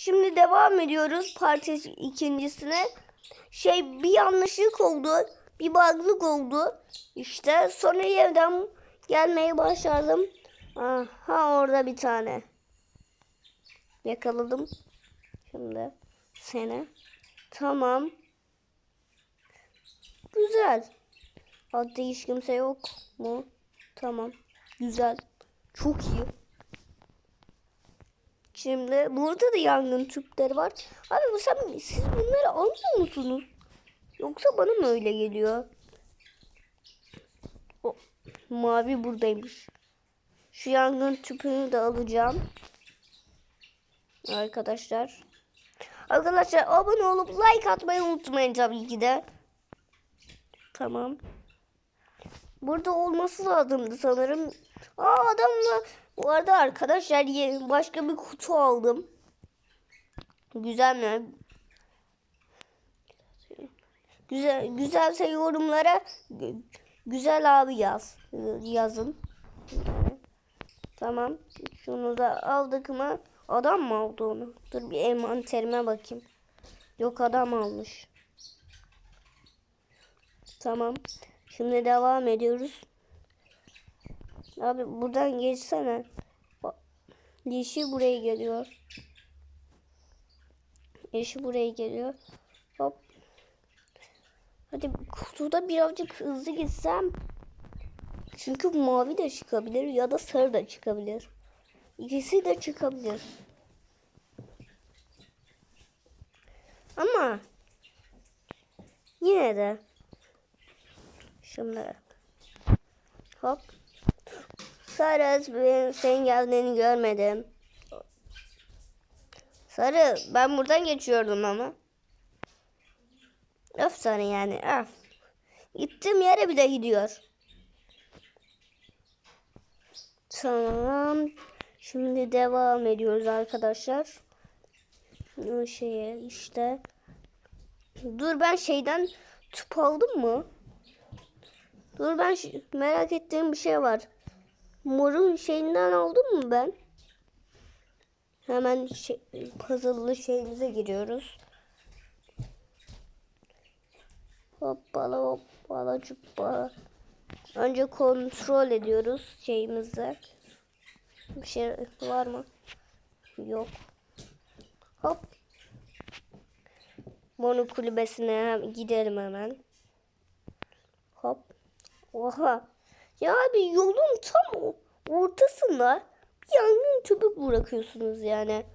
Şimdi devam ediyoruz parti ikincisine. Şey bir yanlışlık oldu. Bir bug'lık oldu. İşte sonra evden gelmeye başladım. Aha orada bir tane. Yakaladım. Şimdi seni. Tamam. Güzel. Altta hiç kimse yok mu? Tamam. Güzel. Çok iyi. Şimdi burada da yangın tüpleri var. Abi bu sen, siz bunları almıyor musunuz? Yoksa bana mı öyle geliyor? O, mavi buradaymış. Şu yangın tüpünü de alacağım. Arkadaşlar. Arkadaşlar abone olup like atmayı unutmayın tabii ki de. Tamam. Burada olması lazımdı sanırım. Aa adamla bu arada arkadaşlar başka bir kutu aldım. Güzel mi? Güzel güzelse yorumlara gü- güzel abi yaz yazın. Tamam. Şunu da aldık mı? Adam mı aldı onu? Dur bir envanterime bakayım. Yok adam almış. Tamam. Şimdi devam ediyoruz. Abi buradan geçsene. Yeşil buraya geliyor. Yeşil buraya geliyor. Hop. Hadi kutuda birazcık hızlı gitsem. Çünkü mavi de çıkabilir ya da sarı da çıkabilir. İkisi de çıkabilir. Ama yine de Şimdi hop Sarı ben senin geldiğini görmedim. Sarı ben buradan geçiyordum ama. Öf sarı yani öf. Gittiğim yere bile gidiyor. Tamam. Şimdi devam ediyoruz arkadaşlar. Şeye işte. Dur ben şeyden tüp aldım mı? Dur ben merak ettiğim bir şey var. Morun şeyinden aldım mı ben? Hemen şey, puzzle'lı şeyimize giriyoruz. Hoppala hoppala cuppa. Önce kontrol ediyoruz şeyimizi. Bir şey var mı? Yok. Hop. Mono kulübesine gidelim hemen. Hop. Oha. Ya abi yolun tam ortasında bir yangın tüpü bırakıyorsunuz yani.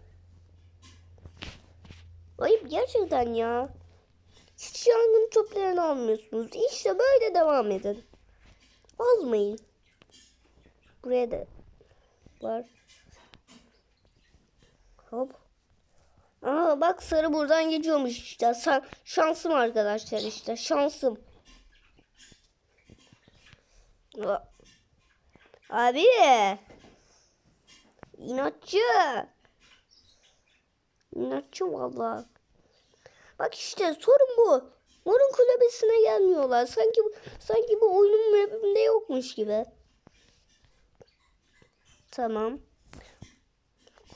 Ayıp gerçekten ya. Hiç yangın tüplerini almıyorsunuz. İşte böyle devam edin. Almayın. Buraya da var. Hop. Aa bak sarı buradan geçiyormuş işte. Sa- şansım arkadaşlar işte. Şansım. Abi. İnatçı. İnatçı valla. Bak işte sorun bu. Morun kulübesine gelmiyorlar. Sanki sanki bu oyunun map'inde yokmuş gibi. Tamam.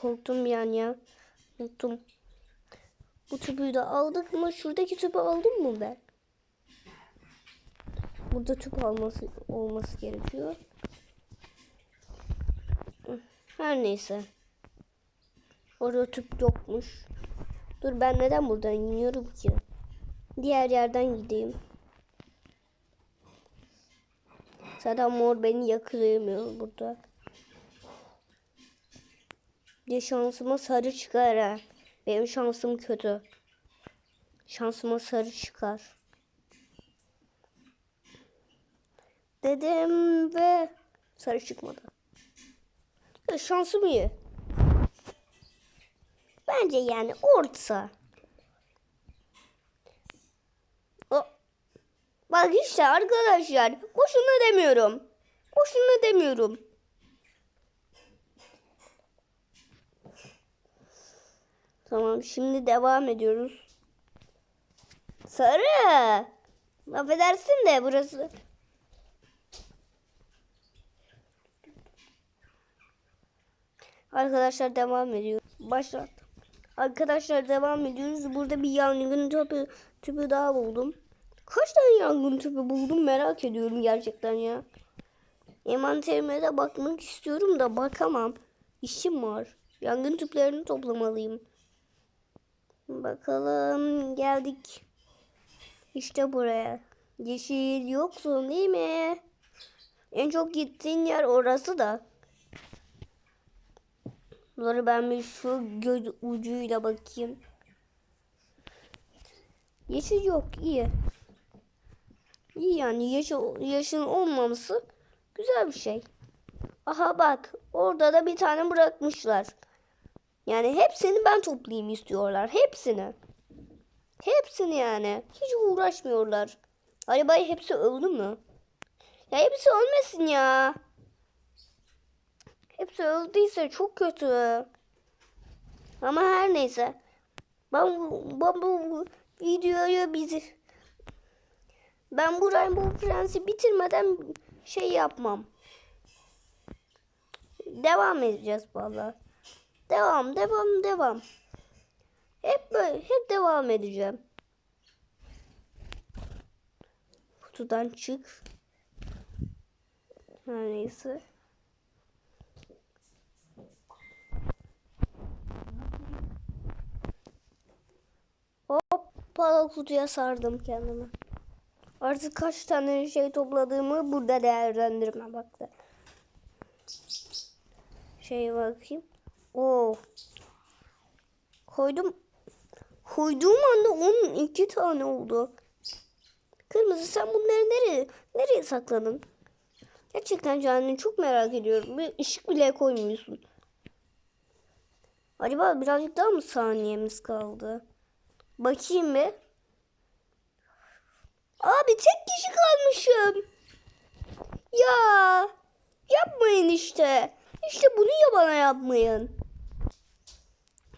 Korktum an ya. Unuttum. Bu tüpü de aldık mı? Şuradaki tüpü aldım mı ben? Burada tüp alması olması gerekiyor. Her neyse. Orada tüp yokmuş. Dur ben neden buradan iniyorum ki? Diğer yerden gideyim. Zaten mor beni yakalayamıyor burada. Bir şansıma sarı çıkar ha. Benim şansım kötü. Şansıma sarı çıkar. Dedim ve sarı çıkmadı. Şansım iyi. Bence yani orta. Bak işte arkadaşlar boşuna demiyorum. Boşuna demiyorum. Tamam şimdi devam ediyoruz. Sarı. Affedersin de burası. Arkadaşlar devam ediyor. Başlat. Arkadaşlar devam ediyoruz. Burada bir yangın tüpü, tüpü daha buldum. Kaç tane yangın tüpü buldum merak ediyorum gerçekten ya. Envanterime de bakmak istiyorum da bakamam. İşim var. Yangın tüplerini toplamalıyım. Bakalım geldik. İşte buraya. Yeşil yoksun değil mi? En çok gittiğin yer orası da. Dur ben bir şu göz ucuyla bakayım. Yeşil yok iyi. İyi yani yeşil, yeşil olmaması güzel bir şey. Aha bak orada da bir tane bırakmışlar. Yani hepsini ben toplayayım istiyorlar. Hepsini. Hepsini yani. Hiç uğraşmıyorlar. Acaba hepsi öldü mü? Ya hepsi ölmesin ya. Hepsi öldüyse çok kötü. Ama her neyse. Ben ben bu videoyu bizi ben bu Rainbow Friends'i bitirmeden şey yapmam. Devam edeceğiz valla. Devam, devam, devam. Hep böyle, hep devam edeceğim. Kutudan çık. Her neyse. Hoppala kutuya sardım kendimi. Artık kaç tane şey topladığımı burada değerlendirme baktı. Şey bakayım. Oo. Koydum. Koyduğum anda 12 tane oldu. Kırmızı sen bunları nereye nereye sakladın? Gerçekten canını çok merak ediyorum. Bir ışık bile koymuyorsun. Acaba birazcık daha mı saniyemiz kaldı? Bakayım bir. Abi tek kişi kalmışım. Ya yapmayın işte. İşte bunu ya bana yapmayın.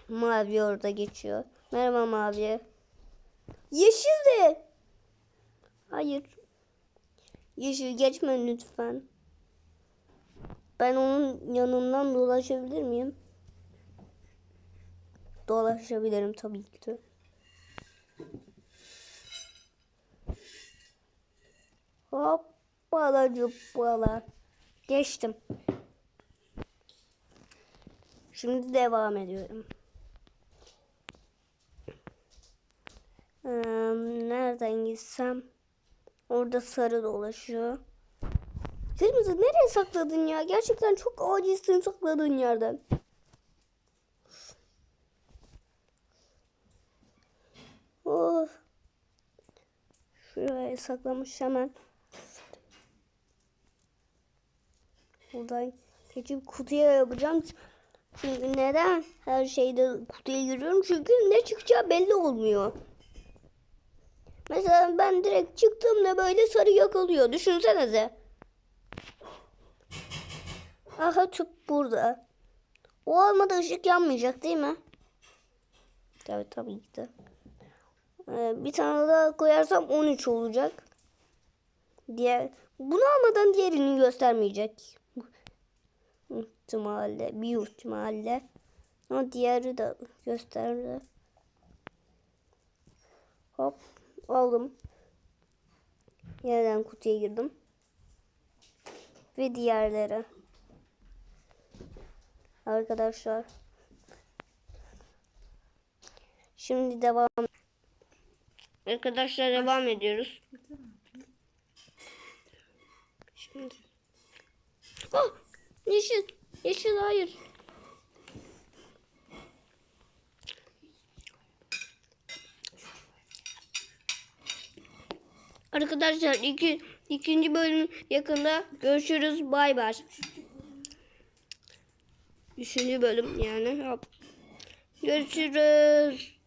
Mavi orada geçiyor. Merhaba mavi. Yeşil de. Hayır. Yeşil geçme lütfen. Ben onun yanından dolaşabilir miyim? Dolaşabilirim tabii ki de. Hoppala cuppala. Geçtim. Şimdi devam ediyorum. Ee, nereden gitsem? Orada sarı dolaşıyor. Kırmızı nereye sakladın ya? Gerçekten çok acizsin sakladığın yerden. Oh. Şuraya saklamış hemen. Buradan geçip kutuya yapacağım. Çünkü neden her şeyde kutuya giriyorum? Çünkü ne çıkacağı belli olmuyor. Mesela ben direkt çıktığımda böyle sarı yakalıyor. Düşünsenize. Aha tüp burada. O olmadı ışık yanmayacak değil mi? Tabii tabii ki de. Ee, bir tane daha koyarsam 13 olacak. Diğer bunu almadan diğerini göstermeyecek. ihtimalle bir ihtimalle. Ama diğeri de gösterdi. Hop aldım. Yeniden kutuya girdim. Ve diğerleri. Arkadaşlar. Şimdi devam. Arkadaşlar devam ediyoruz. Şimdi. Ah! Yeşil. Yeşil hayır. Arkadaşlar iki, ikinci bölüm yakında görüşürüz. Bay bay. Üçüncü bölüm yani. Hop. Görüşürüz.